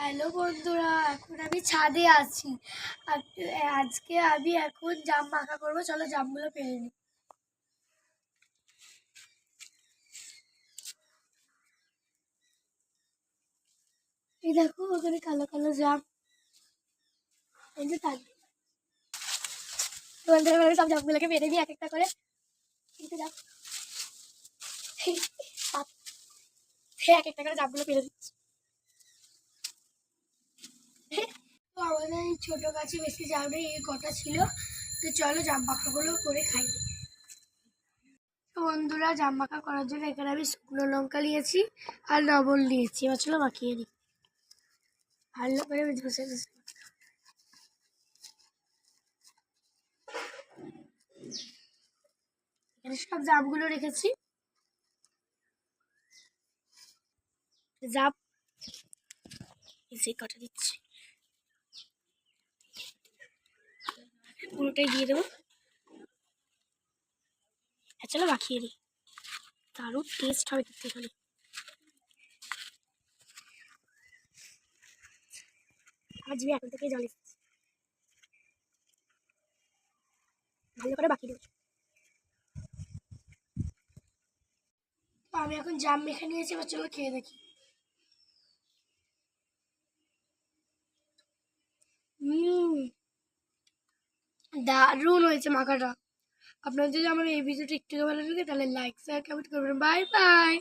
Hello বন্ধুরা, এখন আমি ছাদে আছি। আজকে আমি এখন জাম মাখা করব। চলো জামগুলো পেরে নিই এই দেখো, ওখানে কালো কালো জাম। এই সব জামগুলোকে পেরে নিই এক একটা করে। কিন্তু এক একটা করে জামগুলো পেরে দিচ্ছি তো আমাদের এই ছোটো গাছে বেশি নেই এই কটা ছিল। তো চলো জাম পাকাগুলো করে খাই। বন্ধুরা জাম মাখা করার জন্য এখানে আমি শুকনো লঙ্কা নিয়েছি আর লবণ নিয়েছি। এবার চলো মাখিয়ে নিই। ভালো করে ঘষে এখানে সব জামগুলো রেখেছি। এই কটা দিচ্ছি। পুরোটাই দিয়ে দেবো। চলো মাখিয়ে নিই দারুণ টেস্ট হবে কিন্তু এখানে। আমার এখন থেকে জল ভালো করে বাকি দেবো আমি এখন জাম মেখে নিয়েছি, এবার চলো খেয়ে দেখি। হুম দারুণ হয়েছে মাখাটা। আপনার যদি আমার এই ভিডিওটি একটু ভালো লাগে, তাহলে লাইক শেয়ার কমেন্ট করবেন। Bye bye